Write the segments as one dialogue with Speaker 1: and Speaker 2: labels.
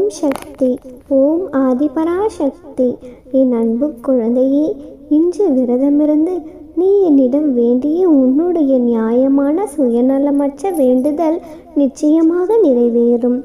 Speaker 1: ஓம் சக்தி ஓம் ஆதிபராசக்தி. என் அன்பு குழந்தையே இன்று விரதமிருந்து நீ என்னிடம் வேண்டிய உன்னுடைய நியாயமான சுயநலமற்ற வேண்டுதல் நிச்சயமாக நிறைவேறும்.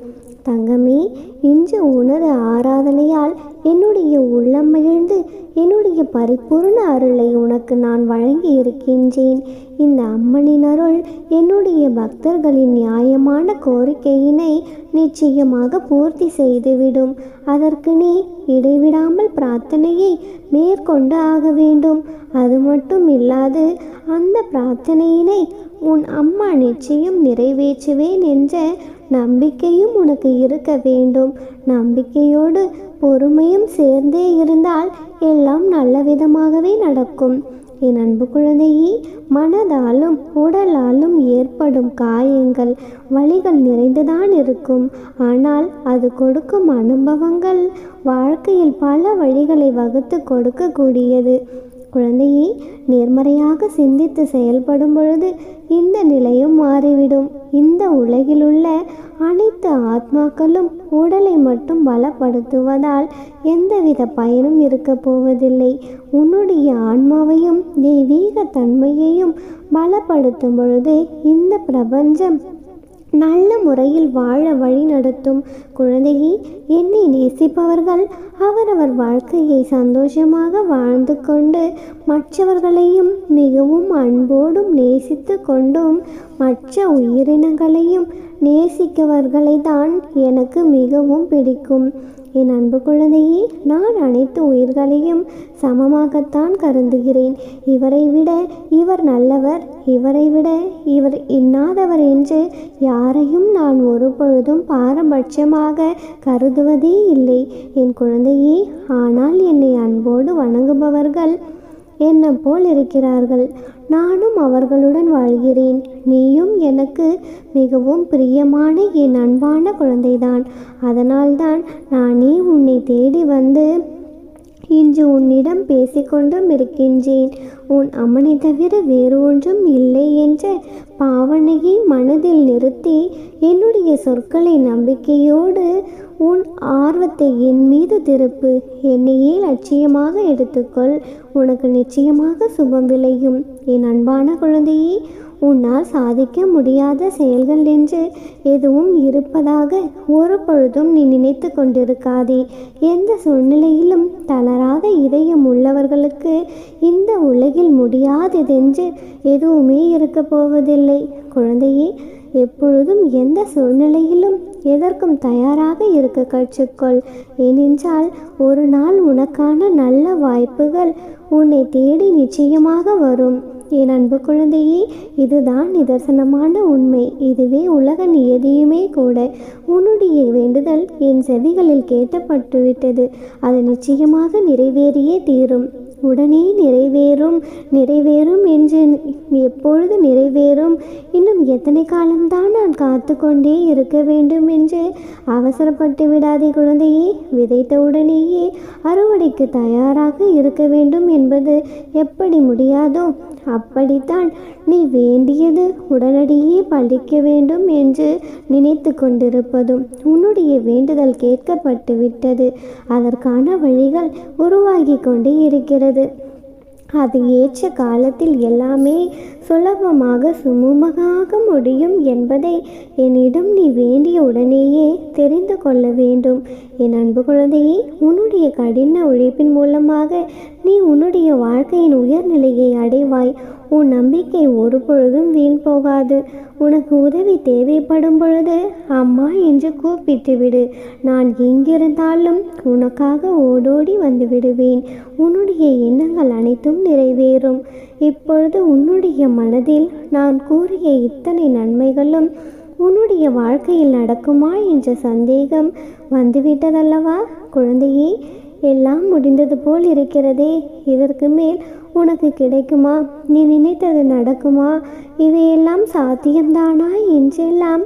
Speaker 1: தங்கமே இன்று உனது ஆராதனையால் என்னுடைய உள்ளம் மகிழ்ந்து என்னுடைய பரிபூர்ண அருளை உனக்கு நான் வழங்கி இருக்கின்றேன் இந்த அம்மனின் அருள் என்னுடைய பக்தர்களின் நியாயமான கோரிக்கையினை நிச்சயமாக பூர்த்தி செய்துவிடும். அதற்கு நீ இடைவிடாமல் பிரார்த்தனையை மேற்கொண்டு ஆக வேண்டும். அது மட்டும் இல்லாது அந்த பிரார்த்தனையினை உன் அம்மா நிச்சயம் நிறைவேற்றுவேன் என்ற நம்பிக்கையும் உனக்கு இருக்க வேண்டும். நம்பிக்கையோடு பொறுமையும் சேர்ந்தே இருந்தால் எல்லாம் நல்ல விதமாகவே நடக்கும். என் அன்பு குழந்தையே மனதாலும் உடலாலும் ஏற்படும் காயங்கள் வழிகள் நிறைந்துதான் இருக்கும். ஆனால் அது கொடுக்கும் அனுபவங்கள் வாழ்க்கையில் பல வழிகளை வகுத்து கொடுக்கக்கூடியது. குழந்தையை நேர்மறையாக சிந்தித்து செயல்படும் பொழுது இந்த நிலையும் மாறிவிடும். இந்த உலகிலுள்ள அனைத்து ஆத்மாக்களும் உடலை மட்டும் பலப்படுத்துவதால் எந்தவித பயனும் இருக்க போவதில்லை. உன்னுடைய ஆன்மாவையும் தெய்வீக தன்மையையும் பலப்படுத்தும் பொழுது இந்த பிரபஞ்சம் நல்ல முறையில் வாழ வழி நடத்தும் குழந்தையே என்னை நேசிப்பவர்கள். அவரவர் வாழ்க்கையை சந்தோஷமாக வாழ்ந்து கொண்டு மற்றவர்களையும் மிகவும் அன்போடும் நேசித்து கொண்டும். மற்ற உயிரினங்களையும் நேசிக்கவர்களை தான் எனக்கு மிகவும் பிடிக்கும். என் அன்பு குழந்தையே நான் அனைத்து உயிர்களையும் சமமாகத்தான் கருதுகிறேன். இவரை விட இவர் நல்லவர் இவரை விட இவர் இன்னாதவர் என்று யாரையும் நான் ஒரு பொழுதும் பாரபட்சமாக கருதுவதே இல்லை. என் குழந்தையே ஆனால் என்னை அன்போடு வணங்குபவர்கள் என்ன போல் இருக்கிறார்கள். நானும் அவர்களுடன் வாழ்கிறேன். நீயும் எனக்கு மிகவும் பிரியமான என் அன்பான குழந்தைதான். அதனால்தான் நானே உன்னை தேடி வந்து இன்று உன்னிடம் பேசிக்கொண்டும் இருக்கின்றேன். உன் அம்மனை தவிர வேறு ஒன்றும் இல்லை என்ற பாவனையை மனதில் நிறுத்தி என்னுடைய சொற்களை நம்பிக்கையோடு உன் ஆர்வத்தை என் மீது திருப்பு. என்னையே லட்சியமாக எடுத்துக்கொள்? உனக்கு நிச்சயமாக சுபம் விளையும். என் அன்பான குழந்தையே உன்னால் சாதிக்க முடியாத செயல்கள் என்று எதுவும் இருப்பதாக ஒரு பொழுதும் நீ நினைத்து கொண்டிருக்காதே. எந்த சூழ்நிலையிலும் தளராத இதயம் உள்ளவர்களுக்கு இந்த உலகில் முடியாததென்று எதுவுமே இருக்க போவதில்லை. குழந்தையே எப்பொழுதும் எந்த சூழ்நிலையிலும் எதற்கும் தயாராக இருக்க கற்றுக்கொள். ஏனென்றால் ஒரு நாள் உனக்கான நல்ல வாய்ப்புகள் உன்னை தேடி நிச்சயமாக வரும். என் அன்பு குழந்தையே இதுதான் நிதர்சனமான உண்மை. இதுவே உலக நியதியுமே கூட உன்னுடைய வேண்டுதல் என் செவிகளில் கேட்டப்பட்டுவிட்டது அது நிச்சயமாக நிறைவேறியே தீரும். உடனே நிறைவேறும் நிறைவேறும் என்று எப்பொழுது நிறைவேறும்? இன்னும் எத்தனை காலம்தான் நான் காத்து கொண்டே இருக்க வேண்டும் என்று அவசரப்பட்டு விடாதே குழந்தையே. விதைத்த உடனேயே அறுவடைக்கு தயாராக இருக்க வேண்டும் என்பது எப்படி முடியாதோ அப்படித்தான் நீ வேண்டியது உடனடியே பழிக்க வேண்டும் என்று நினைத்து கொண்டிருப்பதும் உன்னுடைய வேண்டுதல் கேட்கப்பட்டு விட்டது. அதற்கான வழிகள் உருவாகி கொண்டே இருக்கிறது. அது ஏற்ற காலத்தில் எல்லாமே சுலபமாக சுமூகமாக முடியும் என்பதை என்னிடம் நீ வேண்டிய உடனேயே தெரிந்து கொள்ள வேண்டும். என் அன்பு குழந்தையே உன்னுடைய கடின உழைப்பின் மூலமாக நீ உன்னுடைய வாழ்க்கையின் உயர்நிலையை அடைவாய். உன் நம்பிக்கை ஒரு பொழுதும் வீண் போகாது. உனக்கு உதவி தேவைப்படும் பொழுது அம்மா என்று கூப்பிட்டு விடு நான் எங்கிருந்தாலும் உனக்காக ஓடோடி வந்து விடுவேன். உன்னுடைய எண்ணங்கள் அனைத்தும் நிறைவேறும். இப்பொழுது உன்னுடைய மனதில் நான் கூறிய இத்தனை நன்மைகளும் உன்னுடைய வாழ்க்கையில் நடக்குமா என்ற சந்தேகம் வந்துவிட்டதல்லவா? குழந்தையே எல்லாம் முடிந்தது போல் இருக்கிறதே. இதற்கு மேல் உனக்கு கிடைக்குமா? நீ நினைத்தது நடக்குமா? இவையெல்லாம் சாத்தியம்தானா என்றெல்லாம்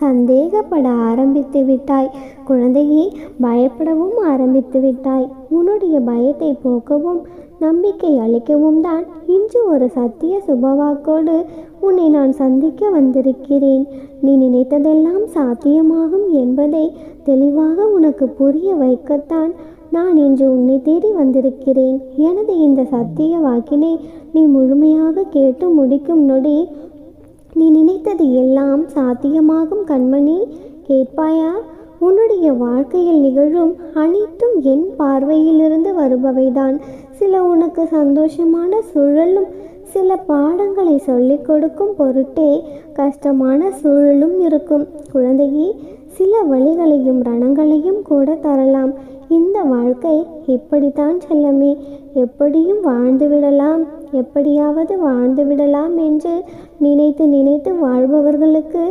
Speaker 1: சந்தேகப்பட ஆரம்பித்து விட்டாய். குழந்தையை பயப்படவும் ஆரம்பித்து விட்டாய். உன்னுடைய பயத்தை போக்கவும் நம்பிக்கை அளிக்கவும் தான் இன்று ஒரு சத்திய சுபவாக்கோடு உன்னை நான் சந்திக்க வந்திருக்கிறேன். நீ நினைத்ததெல்லாம் சாத்தியமாகும் என்பதை தெளிவாக உனக்கு புரிய வைக்கத்தான் நான் இன்று உன்னை தேடி வந்திருக்கிறேன். எனது இந்த சத்திய வாக்கினை நீ முழுமையாக கேட்டு முடிக்கும் நொடி நீ நினைத்தது எல்லாம் சாத்தியமாகும் கண்மணி. கேட்பாயா? உன்னுடைய வாழ்க்கையில் நிகழும் அனைத்தும் என் பார்வையிலிருந்து வருபவைதான். சில உனக்கு சந்தோஷமான சூழலும் சில பாடங்களை சொல்லிக் கொடுக்கும் பொருட்டே கஷ்டமான சூழலும் இருக்கும். குழந்தையே சில வழிகளையும் ரணங்களையும் கூட தரலாம். இந்த வாழ்க்கை இப்படித்தான் செல்லமே? எப்படியும் வாழ்ந்து விடலாம். எப்படியாவது வாழ்ந்து விடலாம் என்று நினைத்து நினைத்து வாழ்பவர்களுக்கு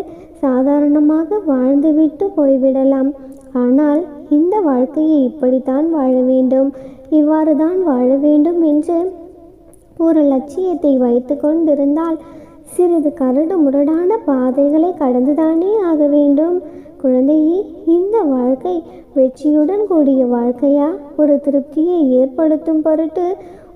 Speaker 1: சாதாரணமாக வாழ்ந்துவிட்டு போய்விடலாம். ஆனால் இந்த வாழ்க்கையை இப்படித்தான் வாழ வேண்டும். இவ்வாறு தான் வாழ வேண்டும் என்று ஒரு லட்சியத்தை வைத்து கொண்டிருந்தால் சிறிது கரடு முரடான பாதைகளை கடந்துதானே ஆக வேண்டும். குழந்தையே இந்த வாழ்க்கை வெற்றியுடன் கூடிய வாழ்க்கையா? ஒரு திருப்தியை ஏற்படுத்தும் பொருட்டு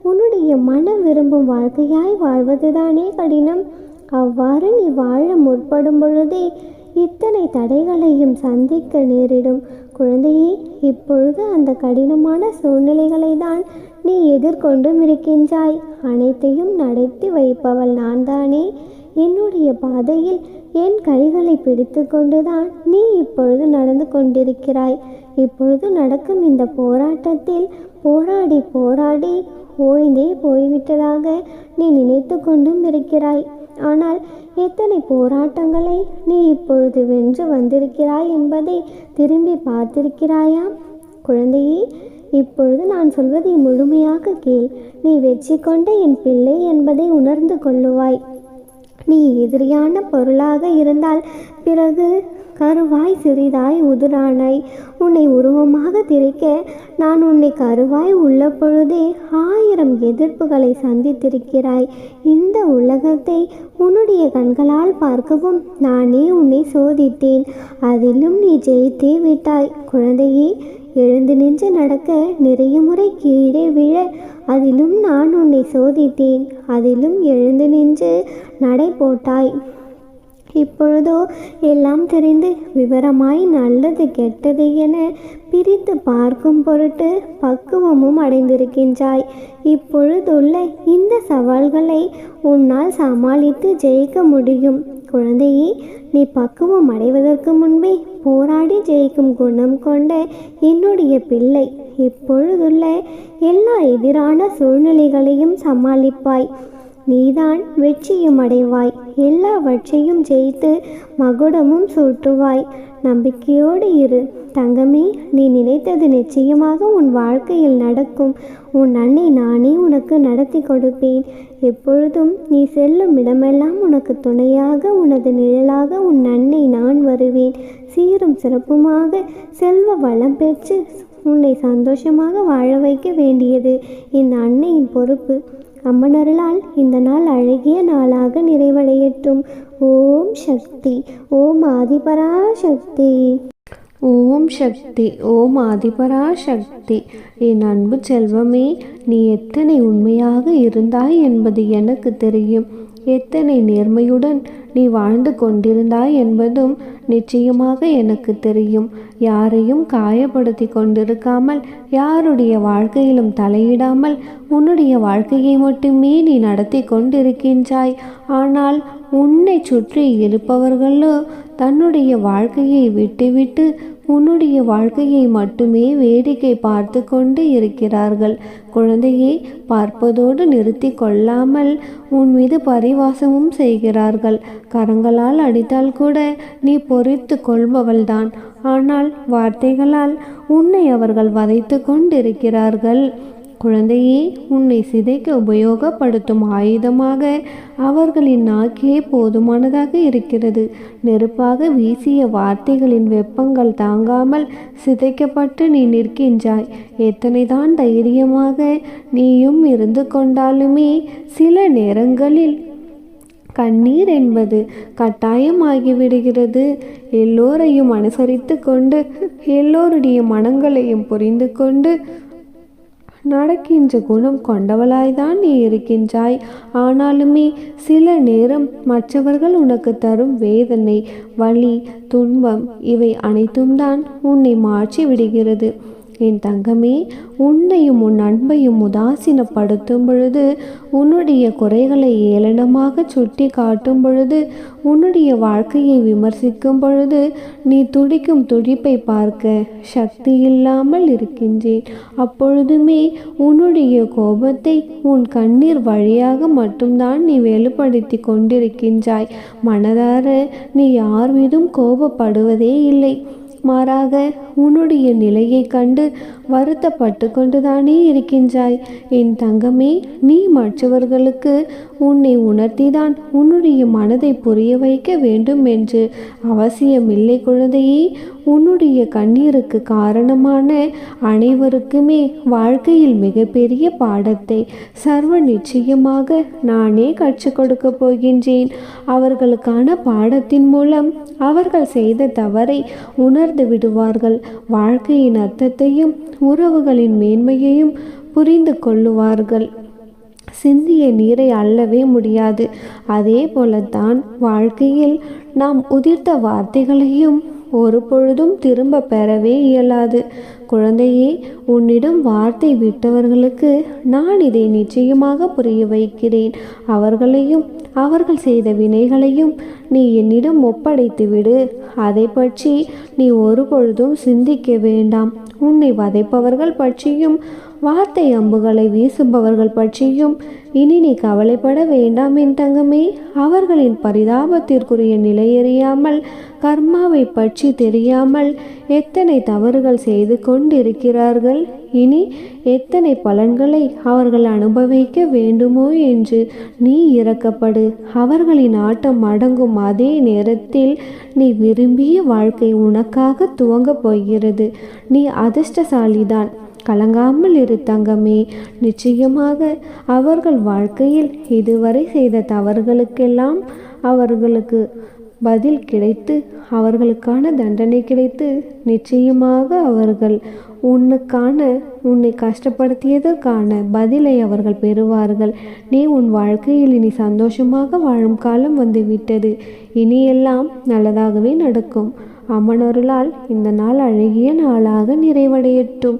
Speaker 1: உன்னுடைய மனம் விரும்பும் வாழ்க்கையாய் வாழ்வதுதானே கடினம். அவ்வாறு நீ வாழ முற்படும் பொழுதே இத்தனை தடைகளையும் சந்திக்க நேரிடும். குழந்தையே இப்பொழுது அந்த கடினமான சூழ்நிலைகளை தான் நீ எதிர்கொண்டும் இருக்கின்றாய். அனைத்தையும் நடத்தி வைப்பவள் நான் தானே என்னுடைய பாதையில் என் கைகளை பிடித்து கொண்டுதான் நீ இப்பொழுது நடந்து கொண்டிருக்கிறாய். இப்பொழுது நடக்கும் இந்த போராட்டத்தில் போராடி போராடி ஓய்ந்தே போய்விட்டதாக நீ நினைத்து கொண்டும் இருக்கிறாய். ஆனால் எத்தனை போராட்டங்களை நீ இப்பொழுது வென்று வந்திருக்கிறாய் என்பதை திரும்பி பார்த்திருக்கிறாயா? குழந்தையே இப்பொழுது நான் சொல்வதை முழுமையாக கேள். நீ வெற்றி கொண்ட என் பிள்ளை என்பதை உணர்ந்து கொள்ளுவாய். நீ எதிரியான பொருளாக இருந்தால் பிறகு கருவாய் சிறிதாய் உதிரானாய் உன்னை உருவமாக திரிக்க நான் உன்னை கருவாய் உள்ள பொழுதே ஆயிரம் எதிர்ப்புகளை சந்தித்திருக்கிறாய். இந்த உலகத்தை உன்னுடைய கண்களால் பார்க்கவும் நானே உன்னை சோதித்தேன். அதிலும் நீ ஜெயித்தே விட்டாய். குழந்தையே எழுந்து நின்று நடக்க நிறைய முறை கீழே விழ அதிலும் நான் உன்னை சோதித்தேன். அதிலும் எழுந்து நின்று நடை போட்டாய். இப்பொழுதோ எல்லாம் தெரிந்து விவரமாய் நல்லது கெட்டது என பிரித்து பார்க்கும் பொருட்டு பக்குவமும் அடைந்திருக்கின்றாய். இப்பொழுதுள்ள இந்த சவால்களை உன்னால் சமாளித்து ஜெயிக்க முடியும். குழந்தையே நீ பக்குவம் அடைவதற்கு முன்பே போராடி ஜெயிக்கும் குணம் கொண்ட என்னுடைய பிள்ளை. இப்பொழுதுள்ள எல்லா எதிரான சூழ்நிலைகளையும் சமாளிப்பாய். நீதான் வெற்றியும் அடைவாய். எல்லாவற்றையும் ஜெயித்து மகுடமும் சூட்டுவாய். நம்பிக்கையோடு இரு. தங்கமே நீ நினைத்தது நிச்சயமாக உன் வாழ்க்கையில் நடக்கும். உன் அன்னை நானே உனக்கு நடத்தி கொடுப்பேன். எப்பொழுதும் நீ செல்லும் இடமெல்லாம் உனக்கு துணையாக உனது நிழலாக உன் அன்னை நான் வருவேன். சீரும் சிறப்புமாக செல்வ வளம் பெற்று உன்னை சந்தோஷமாக வாழ வைக்க வேண்டியது இந்த அன்னையின் பொறுப்பு. அம்மனருளால் இந்த நாள் அழகிய நாளாக நிறைவடையட்டும். ஓம் சக்தி ஓம் ஆதிபராசக்தி.
Speaker 2: ஓம் சக்தி ஓம் ஆதிபரா சக்தி என் அன்பு செல்வமே நீ எத்தனை உண்மையாக இருந்தாய் என்பது எனக்கு தெரியும். எத்தனை நேர்மையுடன் நீ வாழ்ந்து கொண்டிருந்தாய் என்பதும் நிச்சயமாக எனக்கு தெரியும். யாரையும் காயப்படுத்தி கொண்டிருக்காமல் யாருடைய வாழ்க்கையிலும் தலையிடாமல் உன்னுடைய வாழ்க்கையை மட்டுமே நீ நடத்தி கொண்டிருக்கின்றாய். ஆனால் உன்னை சுற்றி இருப்பவர்களோ தன்னுடைய வாழ்க்கையை விட்டுவிட்டு உன்னுடைய வாழ்க்கையை மட்டுமே வேடிக்கை பார்த்து கொண்டு இருக்கிறார்கள். குழந்தையை பார்ப்பதோடு நிறுத்தி கொள்ளாமல் உன் மீது பரிவாசமும் செய்கிறார்கள். கரங்களால் அடித்தால் கூட நீ பொறித்து கொள்பவள்தான். ஆனால் வார்த்தைகளால் உன்னை அவர்கள் வதைத்து கொண்டிருக்கிறார்கள். குழந்தையே உன்னை சிதைக்க உபயோகப்படுத்தும் ஆயுதமாக அவர்களின் நாக்கே போதுமானதாக இருக்கிறது. நெருப்பாக வீசிய வார்த்தைகளின் வெப்பங்கள் தாங்காமல் சிதைக்கப்பட்டு நீ நிற்கின்றாய். எத்தனைதான் தைரியமாக நீயும் இருந்து கொண்டாலுமே சில நேரங்களில் கண்ணீர் என்பது கட்டாயமாகிவிடுகிறது. எல்லோரையும் அனுசரித்து கொண்டு எல்லோருடைய மனங்களையும் புரிந்து கொண்டு நடக்கின்ற குணம் கொண்டவளாய்தான் நீ இருக்கின்றாய். ஆனாலுமே சில நேரம் மற்றவர்கள் உனக்கு தரும் வேதனை வலி துன்பம் இவை அனைத்தும் தான் உன்னை மாற்றி விடுகிறது என் தங்கமே உன்னையும் உன் அன்பையும் உதாசீனப்படுத்தும் பொழுது உன்னுடைய குறைகளை ஏளனமாக சுட்டி காட்டும் பொழுது உன்னுடைய வாழ்க்கையை விமர்சிக்கும் பொழுது நீ துடிக்கும் துடிப்பை பார்க்க சக்தி இல்லாமல் இருக்கின்றேன். அப்பொழுதுமே உன்னுடைய கோபத்தை உன் கண்ணீர் வழியாக மட்டும்தான் நீ வெளிப்படுத்தி கொண்டிருக்கின்றாய். மனதார நீ யார் மீதும் கோபப்படுவதே இல்லை. மாறாக உன்னுடைய நிலையை கண்டு வருத்தப்பட்டு கொண்டுதானே இருக்கின்றாய். என் தங்கமே நீ மற்றவர்களுக்கு உன்னை உணர்த்திதான் உன்னுடைய மனதை புரிய வைக்க வேண்டும் என்று அவசியமில்லை குழந்தையே. உன்னுடைய கண்ணீருக்கு காரணமான அனைவருக்குமே வாழ்க்கையில் மிகப்பெரிய பாடத்தை சர்வ நிச்சயமாக நானே கற்றுக் கொடுக்க போகின்றேன். அவர்களுக்கான பாடத்தின் மூலம் அவர்கள் செய்த தவறை உணர்ந்து விடுவார்கள். வாழ்க்கையின் அர்த்தத்தையும் உறவுகளின் மேன்மையையும் புரிந்து கொள்ளுவார்கள். சிந்திய நீரை அள்ளவே முடியாது. அதே போலத்தான் வாழ்க்கையில் நாம் உதிர்த்த வார்த்தைகளையும் ஒரு பொழுதும் திரும்ப பெறவே இயலாது. குழந்தையே உன்னிடம் வார்த்தை விட்டவர்களுக்கு நான் இதை நிச்சயமாக புரிய வைக்கிறேன். அவர்களையும் அவர்கள் செய்த வினைகளையும் நீ என்னிடம் ஒப்படைத்து விடு. அதை பற்றி நீ ஒரு பொழுதும் சிந்திக்க வேண்டாம். உன்னை வதைப்பவர்கள் பற்றியும் வார்த்தை அம்புகளை வீசுபவர்கள் பற்றியும் இனி நீ கவலைப்பட வேண்டாம் என் தங்கமே. அவர்களின் பரிதாபத்திற்குரிய நிலையறியாமல் கர்மாவை பற்றி தெரியாமல் எத்தனை தவறுகள் செய்து கொண்டிருக்கிறார்கள்? இனி எத்தனை பலன்களை அவர்கள் அனுபவிக்க வேண்டுமோ என்று நீ இறக்கப்படு அவர்களின் ஆட்டம் அடங்கும் அதே நேரத்தில் நீ விரும்பிய வாழ்க்கை உனக்காக துவங்கப் போகிறது. நீ அதிர்ஷ்டசாலிதான். கலங்காமல் இரு தங்கமே. நிச்சயமாக அவர்கள் வாழ்க்கையில் இதுவரை செய்த தவறுகளுக்கெல்லாம் அவர்களுக்கு பதில் கிடைத்து அவர்களுக்கான தண்டனை கிடைத்து நிச்சயமாக அவர்கள் உன்னுக்கான உன்னை கஷ்டப்படுத்தியதற்கான பதிலை அவர்கள் பெறுவார்கள். நீ உன் வாழ்க்கையில் இனி சந்தோஷமாக வாழும் காலம் வந்துவிட்டது. இனியெல்லாம் நல்லதாகவே நடக்கும். அம்மனருளால் இந்த நாள் அழகிய நாளாக நிறைவடையட்டும்.